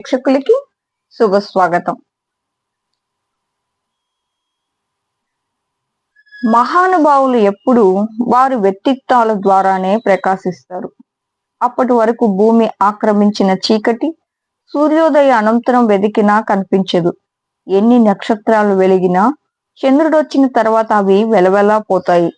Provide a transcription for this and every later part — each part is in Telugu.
ప్రేక్షకులకి శుభ స్వాగతం. మహానుభావులు ఎప్పుడు వారి వ్యక్తిత్వాల ద్వారానే ప్రకాశిస్తారు. అప్పటి వరకు భూమి ఆక్రమించిన చీకటి సూర్యోదయ అనంతరం వెతికినా కనిపించదు. ఎన్ని నక్షత్రాలు వెలిగినా చంద్రుడొచ్చిన తర్వాత అవి వెలవెలా పోతాయి?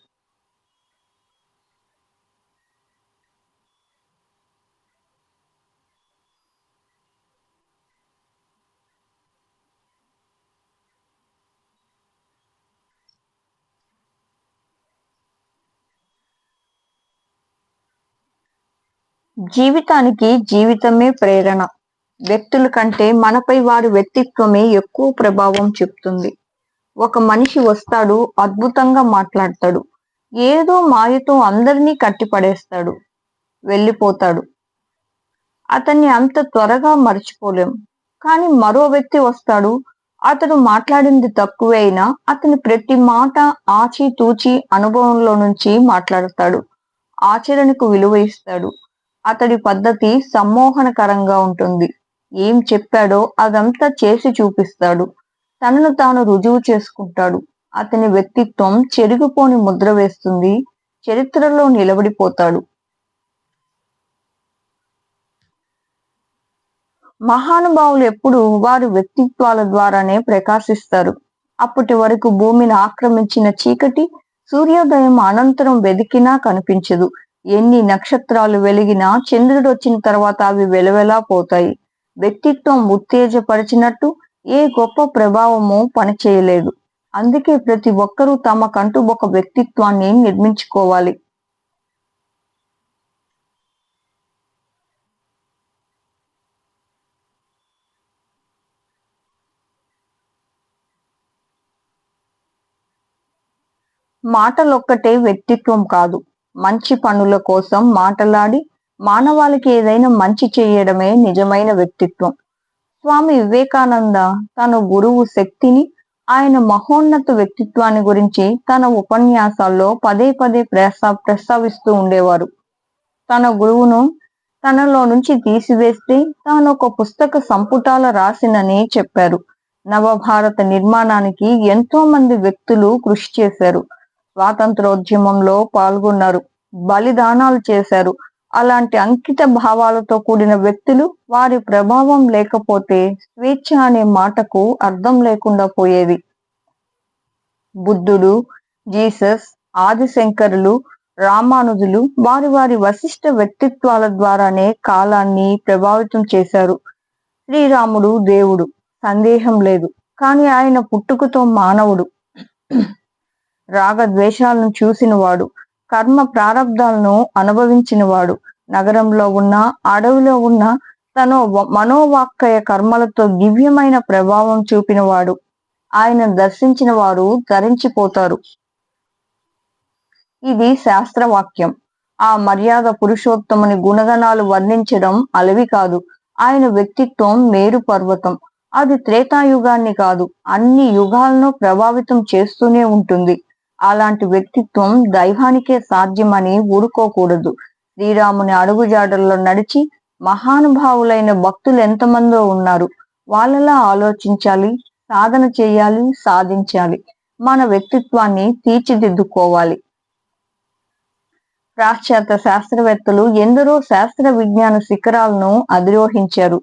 జీవితానికి జీవితమే ప్రేరణ. వ్యక్తుల కంటే మనపై వారి వ్యక్తిత్వమే ఎక్కువ ప్రభావం చెప్తుంది. ఒక మనిషి వస్తాడు అద్భుతంగా మాట్లాడతాడు. ఏదో మాయతో అందరినీ కట్టిపడేస్తాడు. వెళ్ళిపోతాడు. అతన్ని అంత త్వరగా మర్చిపోలేం. కానీ మరో వ్యక్తి వస్తాడు. అతడు మాట్లాడింది తక్కువే అయినా అతని ప్రతి మాట ఆచి తూచి అనుభవంలో నుంచి మాట్లాడతాడు. ఆచరణకు విలువ ఇస్తాడు. అతడి పద్ధతి సమ్మోహనకరంగా ఉంటుంది. ఏం చెప్పాడో అదంతా చేసి చూపిస్తాడు. తనను తాను రుజువు చేసుకుంటాడు. అతని వ్యక్తిత్వం చెరిగిపోని ముద్ర వేస్తుంది. చరిత్రలో నిలబడిపోతాడు. మహానుభావులు ఎప్పుడు వారి వ్యక్తిత్వాల ద్వారానే ప్రకాశిస్తారు. అప్పటి వరకు భూమిని ఆక్రమించిన చీకటి సూర్యోదయం అనంతరం వెదికినా కనిపించదు. ఎన్ని నక్షత్రాలు వెలిగినా చంద్రుడు వచ్చిన తర్వాత అవి వెలవెలా పోతాయి? వ్యక్తిత్వం ఉత్తేజపరిచినట్టు ఏ గొప్ప ప్రభావము పనిచేయలేదు. అందుకే ప్రతి ఒక్కరూ తమకంటూ ఒక వ్యక్తిత్వాన్ని నిర్మించుకోవాలి. మాటలొక్కటే వ్యక్తిత్వం కాదు. మంచి పనుల కోసం మాటలాడి మానవాళికి ఏదైనా మంచి చేయడమే నిజమైన వ్యక్తిత్వం. స్వామి వివేకానంద తన గురువు శక్తిని ఆయన మహోన్నత వ్యక్తిత్వాన్ని గురించి తన ఉపన్యాసాల్లో పదే పదే ప్రస్తా ప్రస్తావిస్తూ ఉండేవారు. తన గురువును తనలో నుంచి తీసివేస్తే తాను ఒక పుస్తక సంపుటాల రాసినని చెప్పారు. నవభారత నిర్మాణానికి ఎంతో మంది వ్యక్తులు కృషి చేశారు. స్వాతంత్రోద్యమంలో పాల్గొన్నారు. బలిదానాలు చేశారు. అలాంటి అంకిత భావాలతో కూడిన వ్యక్తులు వారి ప్రభావం లేకపోతే స్వేచ్ఛ అనే మాటకు అర్థం లేకుండా పోయేది బుద్ధుడు జీసస్ ఆదిశంకరులు రామానుజులు వారి వారి వశిష్ట వ్యక్తిత్వాల ద్వారానే కాలాన్ని ప్రభావితం చేశారు. శ్రీరాముడు దేవుడు. సందేహం లేదు. కానీ ఆయన పుట్టుకతో మానవుడు. రాగద్వేషాలను చూసినవాడు కర్మ ప్రారంధాలను అనుభవించినవాడు. నగరంలో ఉన్న అడవిలో ఉన్న తన మనోవాక్కయ కర్మలతో దివ్యమైన ప్రభావం చూపినవాడు. ఆయన దర్శించిన వారు ధరించిపోతారు. ఇది శాస్త్రవాక్యం. ఆ మర్యాద పురుషోత్తముని గుణగణాలు వర్ణించడం అలవి కాదు. ఆయన వ్యక్తిత్వం మేరు పర్వతం. అది త్రేతాయుగాన్ని కాదు అన్ని యుగాలను ప్రభావితం చేస్తూనే ఉంటుంది. అలాంటి వ్యక్తిత్వం దైవానికే సాధ్యమని ఊరుకోకూడదు. శ్రీరాముని అడుగుజాడల్లో నడిచి మహానుభావులైన భక్తులు ఎంతమందో ఉన్నారు. వాళ్ళలా ఆలోచించాలి సాధన చేయాలి సాధించాలి. మన వ్యక్తిత్వాన్ని తీర్చిదిద్దుకోవాలి. పాశ్చాత్య శాస్త్రవేత్తలు ఎందరో శాస్త్ర విజ్ఞాన శిఖరాలను అధిరోహించారు.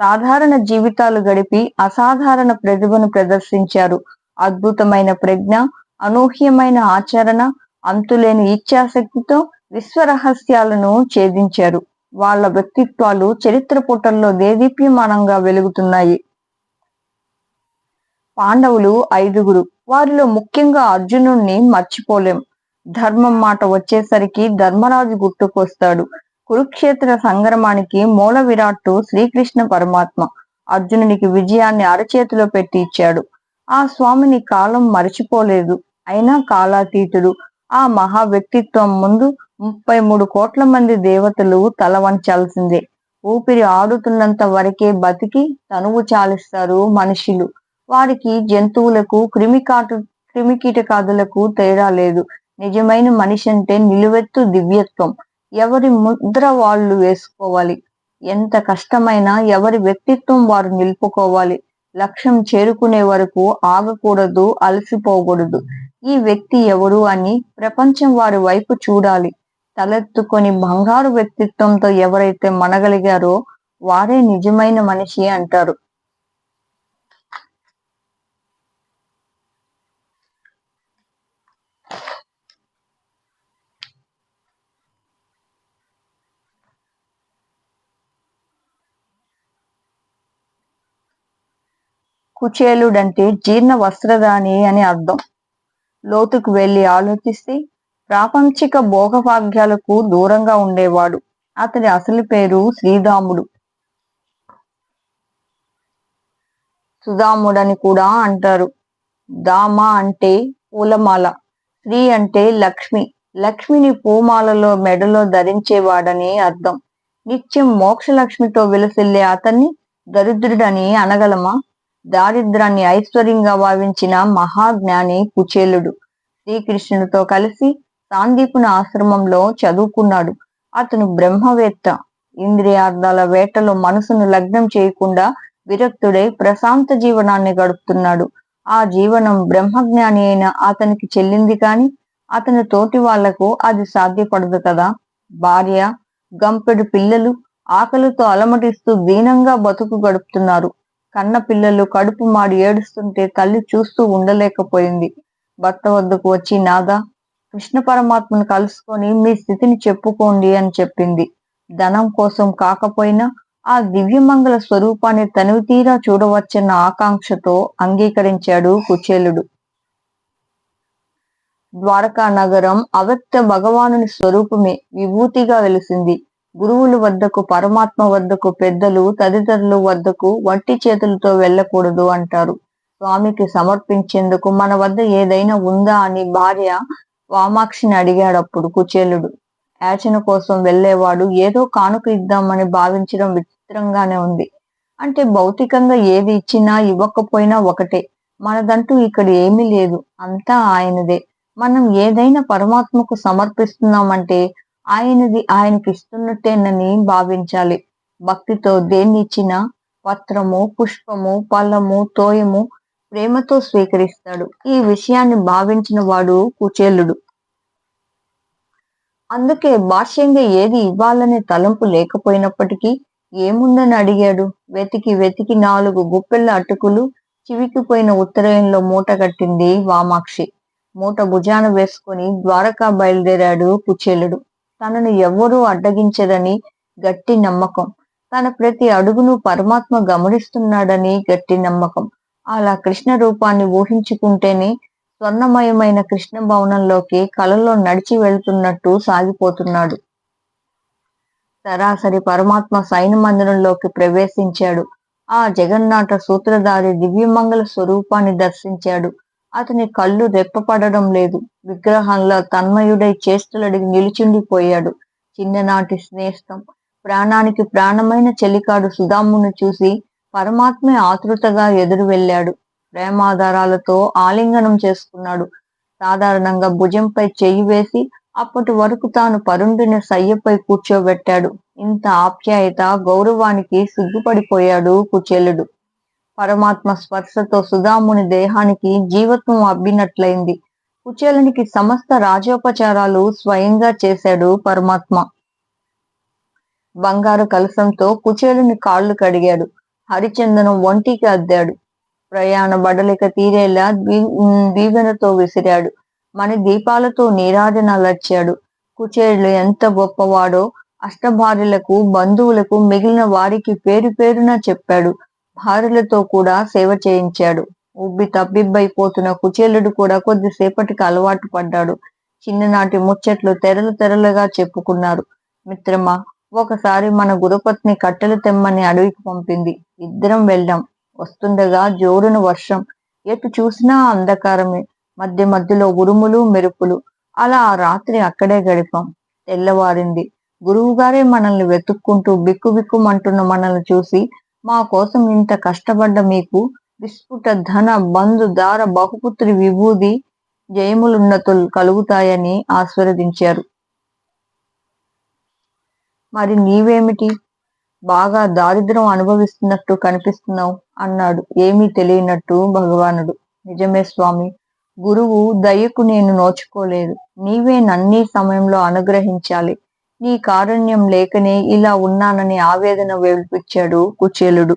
సాధారణ జీవితాలు గడిపి అసాధారణ ప్రతిభను ప్రదర్శించారు. అద్భుతమైన ప్రజ్ఞ అనూహ్యమైన ఆచరణ అంతులేని ఇచ్ఛాశక్తితో విశ్వరహస్యాలను ఛేదించారు. వాళ్ళ వ్యక్తిత్వాలు చరిత్ర పుటల్లో దేదీప్యమానంగా వెలుగుతున్నాయి. పాండవులు ఐదుగురు. వారిలో ముఖ్యంగా అర్జునుణ్ణి మర్చిపోలేం. ధర్మం మాట వచ్చేసరికి ధర్మరాజు గుర్తుకొస్తాడు. కురుక్షేత్ర సంగ్రమానికి మూల విరాట్టు శ్రీకృష్ణ పరమాత్మ. అర్జునునికి విజయాన్ని అరచేతిలో పెట్టి ఇచ్చాడు. ఆ స్వామిని కాలం మరచిపోలేదు. అయినా కాలాతీతుడు. ఆ మహా వ్యక్తిత్వం ముందు ముప్పై మూడు కోట్ల మంది దేవతలు తల వంచాల్సిందే. ఊపిరి ఆడుతున్నంత వరకే బతికి తనువు చాలిస్తారు మనుషులు. వారికి జంతువులకు క్రిమికాటు క్రిమికీటకాదులకు తేడా లేదు. నిజమైన మనిషి అంటే నిలువెత్తు దివ్యత్వం. ఎవరి ముద్ర వాళ్ళు వేసుకోవాలి? ఎంత కష్టమైనా ఎవరి వ్యక్తిత్వం వారు నిలుపుకోవాలి? లక్ష్యం చేరుకునే వరకు ఆగకూడదు అలసిపోకూడదు. ఈ వ్యక్తి ఎవరు అని ప్రపంచం వారి వైపు చూడాలి. తలెత్తుకొని బంగారు వ్యక్తిత్వంతో ఎవరైతే మనగలిగారో వారే నిజమైన మనిషి అంటారు. కుచేలుడంటే జీర్ణ వస్త్రదాని అని అర్థం. లోతుకు వెళ్ళి ఆలోచిస్తే ప్రాపంచిక భోగభాగ్యాలకు దూరంగా ఉండేవాడు. అతని అసలు పేరు శ్రీరాముడు సుధాముడని కూడా అంటారు. దామ అంటే పూలమాల శ్రీ అంటే లక్ష్మి. లక్ష్మిని పూమాలలో మెడలో ధరించేవాడని అర్థం. నిత్యం మోక్షలక్ష్మితో విలసిల్లే అతన్ని దరిద్రుడని అనగలమా? దారిద్రాన్ని ఐశ్వర్యంగా భావించిన మహాజ్ఞాని కుచేలుడు. శ్రీకృష్ణుడితో కలిసి సాందీపున ఆశ్రమంలో చదువుకున్నాడు. అతను బ్రహ్మవేత్త. ఇంద్రియార్థాల వేటలో మనసును లగ్నం చేయకుండా విరక్తుడై ప్రశాంత జీవనాన్ని గడుపుతున్నాడు. ఆ జీవనం బ్రహ్మజ్ఞాని అయిన అతనికి చెల్లింది కాని అతని తోటి వాళ్ళకు అది సాధ్యపడదు కదా. భార్య గంపెడు పిల్లలు ఆకలితో అలమటిస్తూ దీనంగా బతుకు గడుపుతున్నారు. కన్న పిల్లలు కడుపు మాడి ఏడుస్తుంటే తల్లి చూస్తూ ఉండలేకపోయింది. భర్త వద్దకు వచ్చి నాదా కృష్ణ పరమాత్మను కలుసుకొని మీ స్థితిని చెప్పుకోండి అని చెప్పింది. ధనం కోసం కాకపోయినా ఆ దివ్యమంగళ స్వరూపాన్ని తనివి తీరా చూడవచ్చన్న ఆకాంక్షతో అంగీకరించాడు కుచేలుడు. ద్వారకా నగరం అవ్యక్త భగవానుని స్వరూపమే విభూతిగా వెలిసింది. గురువుల వద్దకు పరమాత్మ వద్దకు పెద్దలు తదితరుల వద్దకు వట్టి చేతులతో వెళ్ళకూడదు అంటారు. స్వామికి సమర్పించేందుకు మన వద్ద ఏదైనా ఉందా అని భార్య వామాక్షిని అడిగాడప్పుడు కుచేలుడు. యాచన కోసం వెళ్ళేవాడు ఏదో కానుక ఇద్దామని భావించడం విచిత్రంగానే ఉంది. అంటే భౌతికంగా ఏది ఇచ్చినా ఇవ్వకపోయినా ఒకటే. మనదంటూ ఇక్కడ ఏమీ లేదు. అంతా ఆయనదే. మనం ఏదైనా పరమాత్మకు సమర్పిస్తున్నామంటే ఆయనది ఆయనకి ఇస్తున్నట్టేనని భావించాలి. భక్తితో దేన్ని ఇచ్చినా పత్రము పుష్పము పళ్ళము తోయము ప్రేమతో స్వీకరిస్తాడు. ఈ విషయాన్ని భావించిన వాడు కుచేలుడు. అందుకే భాష్యంగా ఏది ఇవ్వాలనే తలంపు లేకపోయినప్పటికీ ఏముందని అడిగాడు. వెతికి వెతికి నాలుగు గుప్పెళ్ళ అటుకులు చివికిపోయిన ఉత్తరాయంలో మూట కట్టింది వామాక్షి. మూట భుజాన వేసుకుని ద్వారకా బయలుదేరాడు కుచేలుడు. తనను ఎవ్వరూ అడ్డగించరని గట్టి నమ్మకం. తన ప్రతి అడుగును పరమాత్మ గమనిస్తున్నాడని గట్టి నమ్మకం. అలా కృష్ణ రూపాన్ని ఊహించుకుంటేనే స్వర్ణమయమైన కృష్ణ భవనంలోకి కలలో నడిచి వెళ్తున్నట్టు సాగిపోతున్నాడు. సరాసరి పరమాత్మ సైన మందిరంలోకి ప్రవేశించాడు. ఆ జగన్నాట సూత్రధారి దివ్యమంగళ స్వరూపాన్ని దర్శించాడు. అతని కళ్ళు రెప్పపడడం లేదు. విగ్రహంలో తన్మయుడై చేష్టలడిగి నిలిచిండిపోయాడు. చిన్ననాటి స్నేహితం. ప్రాణానికి ప్రాణమైన చెలికాడు సుధామును చూసి పరమాత్మే ఆతృతగా ఎదురు వెళ్ళాడు. ప్రేమాధారాలతో ఆలింగనం చేసుకున్నాడు. సాధారణంగా భుజంపై చెయ్యి వేసి అప్పటి వరకు తాను పరుండిన సయ్యపై కూర్చోబెట్టాడు. ఇంత ఆప్యాయత గౌరవానికి సిగ్గుపడిపోయాడు కుచేలుడు. పరమాత్మ స్పర్శతో సుధాముని దేహానికి జీవత్వం అబ్బినట్లయింది. కుచేలునికి సమస్త రాజోపచారాలు స్వయంగా చేశాడు పరమాత్మ. బంగారు కలసంతో కుచేలుని కాళ్ళు కడిగాడు. హరిచందనం ఒంటికి అద్దాడు. ప్రయాణ బడలిక తీరేలా దీవెనతో విసిరాడు. మన దీపాలతో నీరాజనాలర్చాడు కుచేరులు ఎంత గొప్పవాడో అష్టభార్యలకు బంధువులకు మిగిలిన వారికి పేరు పేరున చెప్పాడు. భార్యలతో కూడా సేవ చేయించాడు. ఉబ్బి తబ్బిబ్బైపోతున్న కుచేలుడు కూడా కొద్దిసేపటికి అలవాటు పడ్డాడు. చిన్ననాటి ముచ్చట్లు తెరలు తెరలుగా చెప్పుకున్నారు. మిత్రమా ఒకసారి మన గురుపత్ని కట్టెలు తెమ్మని అడవికి పంపింది. ఇద్దరం వెళ్ళాం. వస్తుండగా జోరున వర్షం. ఎటు చూసినా అంధకారమే. మధ్య మధ్యలో ఉరుములు మెరుపులు. అలా ఆ రాత్రి అక్కడే గడిపాం. తెల్లవారింది. గురువుగారే మనల్ని వెతుక్కుంటూ బిక్కు బిక్కుమంటున్న మనల్ని చూసి మా కోసం ఇంత కష్టపడ్డ మీకు విస్ఫుట ధన బంధు దార బహుపుత్రి విభూది జయములున్నతులు కలుగుతాయని ఆశీర్వదించారు. మరి నీవేమిటి? బాగా దారిద్ర్యం అనుభవిస్తున్నట్టు కనిపిస్తున్నావు అన్నాడు. ఏమీ తెలియనట్టు భగవానుడు. నిజమే స్వామి. గురువు దయకు నేను నోచుకోలేదు. నీవే నన్నీ సమయంలో అనుగ్రహించాలి. నీ కారుణ్యం లేకనే ఇలా ఉన్నానని ఆవేదన వెలిపించాడు కుచేలుడు.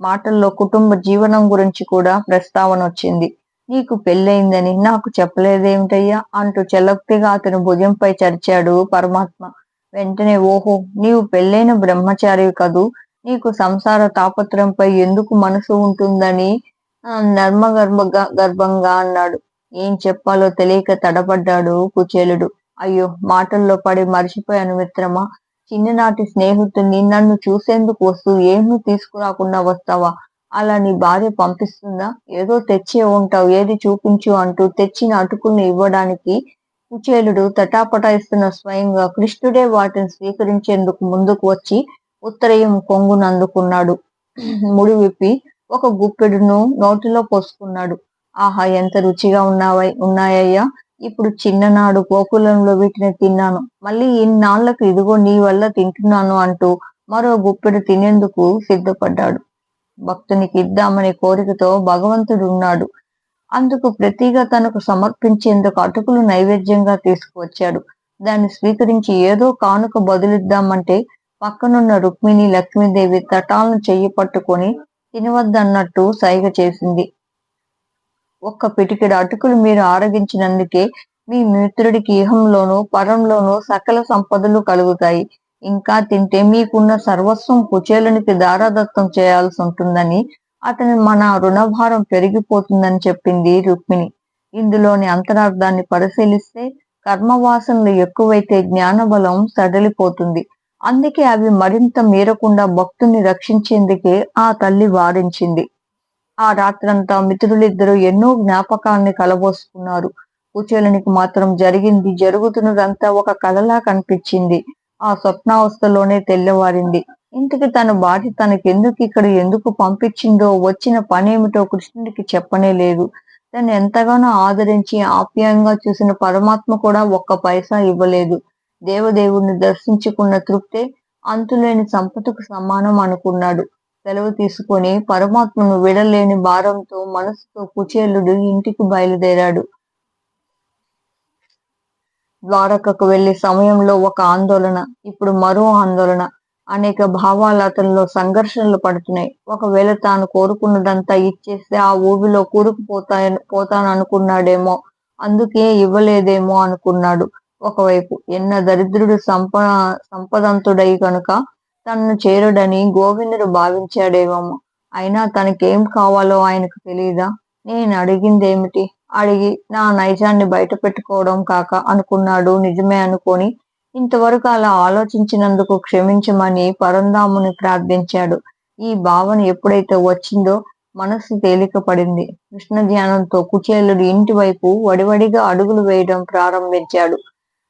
మాటల్లో కుటుంబ జీవనం గురించి కూడా ప్రస్తావన వచ్చింది. నీకు పెళ్ళయిందని నాకు చెప్పలేదేమిటయ్యా? అంటూ చెలక్తిగా అతని భుజంపై చరిచాడు పరమాత్మ. వెంటనే ఓహో నీవు పెళ్ళైన బ్రహ్మచారి కదూ? నీకు సంసార తాపత్రంపై ఎందుకు మనసు ఉంటుందని నర్మగర్భ గర్భంగా అన్నాడు. ఏం చెప్పాలో తెలియక తడబడ్డాడు కుచేలుడు. అయ్యో మాటల్లో పడి మర్చిపోయాను మిత్రమా. చిన్ననాటి స్నేహితుడిని నన్ను చూసేందుకు వస్తూ ఏమీ తీసుకురాకుండా వస్తావా? అలా నీ భార్య పంపిస్తుందా? ఏదో తెచ్చే ఉంటావు ఏది చూపించు అంటూ తెచ్చిన అటుకుల్ని ఇవ్వడానికి కుచేలుడు తటాపటాయిస్తున్న స్వయంగా కృష్ణుడే వాటిని స్వీకరించేందుకు ముందుకు వచ్చి ఉత్తరయం కొంగును అందుకున్నాడు ముడి విప్పి ఒక గుప్పెడును నోటిలో పోసుకున్నాడు. ఆహా ఎంత రుచిగా ఉన్నావై ఉన్నాయ్యా ఇప్పుడు చిన్ననాడు గోకులంలో వీటిని తిన్నాను. మళ్ళీ ఇన్నాళ్ళకు ఇదిగో నీ వల్ల తింటున్నాను అంటూ మరో గుప్పెడు తినేందుకు సిద్ధపడ్డాడు. భక్తునికి ఇద్దామనే కోరికతో భగవంతుడు ఉన్నాడు. అందుకు ప్రతిగా తనకు సమర్పించేందుకు అటుకులు నైవేద్యంగా తీసుకువచ్చాడు. దాన్ని స్వీకరించి ఏదో కానుక బదులిద్దామంటే పక్కనున్న రుక్మిణి లక్ష్మీదేవి తటాలను చెయ్యి పట్టుకొని తినవద్దన్నట్టు సైగ చేసింది. ఒక్క పిటికెడు అటుకులు మీరు ఆరగించినందుకే మీ మిత్రుడికి ఇహంలోనూ పరంలోనూ సకల సంపదలు కలుగుతాయి. ఇంకా తింటే మీకున్న సర్వస్వం కుచేలునికి దారాదత్తం చేయాల్సి ఉంటుందని అతని మన రుణభారం పెరిగిపోతుందని చెప్పింది రుక్మిణి. ఇందులోని అంతరార్థాన్ని పరిశీలిస్తే కర్మవాసనలు ఎక్కువైతే జ్ఞానబలం సడలిపోతుంది. అందుకే అవి మరింత మీరకుండా భక్తుని రక్షించేందుకే ఆ తల్లి వారించింది. ఆ రాత్రంతా మిత్రులిద్దరూ ఎన్నో జ్ఞాపకాల్ని కలబోసుకున్నారు. కుచేలునికి మాత్రం జరిగింది జరుగుతున్నదంతా ఒక కలలా కనిపించింది. ఆ స్వప్నావస్థలోనే తెల్లవారింది. ఇంటికి తన భార్య తనకెందుకు ఇక్కడ ఎందుకు పంపించిందో వచ్చిన పనేమిటో కృష్ణుడికి చెప్పనే లేదు. తను ఎంతగానో ఆదరించి ఆప్యాయంగా చూసిన పరమాత్మ కూడా ఒక్క పైసా ఇవ్వలేదు. దేవదేవుణ్ణి దర్శించుకున్న తృప్తే అంతులేని సంపదకు సమానం అనుకున్నాడు. సెలవు తీసుకొని పరమాత్మను విడలేని భారంతో మనసుతో కుచేలుడు ఇంటికి బయలుదేరాడు. ద్వారకకు వెళ్ళి సమయంలో ఒక ఆందోళన ఇప్పుడు మరో ఆందోళన. అనేక భావాలు అతనిలో సంఘర్షణలు పడుతున్నాయి. ఒకవేళ తాను కోరుకున్నదంతా ఇచ్చేస్తే ఆ ఊబిలో కూరుకుపోతా పోతాననుకున్నాడేమో అందుకే ఇవ్వలేదేమో అనుకున్నాడు. ఒకవైపు ఎన్న దరిద్రుడు సంప సంపదంతుడై కనుక తనను చేరుడని గోవిందుడు భావించాడేమో. అయినా తనకేం కావాలో ఆయనకు తెలియదా నేను అడిగిందేమిటి? అడిగి నా నైజాన్ని బయట పెట్టుకోవడం కాక అనుకున్నాడు నిజమే అనుకొని. ఇంతవరకు అలా ఆలోచించినందుకు క్షమించమని పరంధాముని ప్రార్థించాడు. ఈ భావన ఎప్పుడైతే వచ్చిందో మనస్సు తేలిక పడింది. కృష్ణ ధ్యానంతో కుచేలుడు ఇంటి వైపు వడివడిగా అడుగులు వేయడం ప్రారంభించాడు.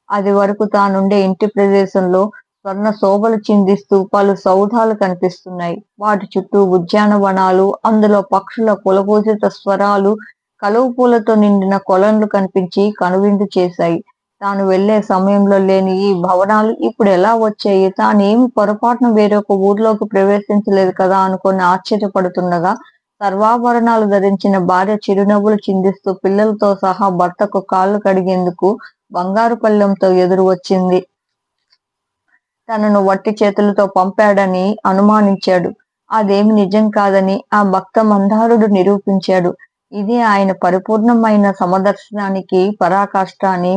అది వరకు తానుండే ఇంటి ప్రదేశంలో స్వర్ణ శోభలు చిందిస్తూ పలు సౌధాలు కనిపిస్తున్నాయి. వాటి చుట్టూ ఉద్యానవనాలు అందులో పక్షుల కులపూజిత స్వరాలు కలువు పూలతో నిండిన కొలన్లు కనిపించి కనువిందు చేశాయి. తాను వెళ్ళే సమయంలో లేని ఈ భవనాలు ఇప్పుడు ఎలా వచ్చాయి? తానేమి పొరపాటున వేరొక ఊర్లోకి ప్రవేశించలేదు కదా అనుకుని ఆశ్చర్యపడుతుండగా సర్వాభరణాలు ధరించిన భార్య చిరునవ్వులు చిందిస్తూ పిల్లలతో సహా భర్తకు కాళ్ళు కడిగేందుకు బంగారు పళ్ళెంతో ఎదురు వచ్చింది. తనను వట్టి చేతులతో పంపాడని అనుమానించాడు. అదేమి నిజం కాదని ఆ భక్త మందారుడు నిరూపించాడు. ఇది ఆయన పరిపూర్ణమైన సమదర్శనానికి పరాకాష్ట అని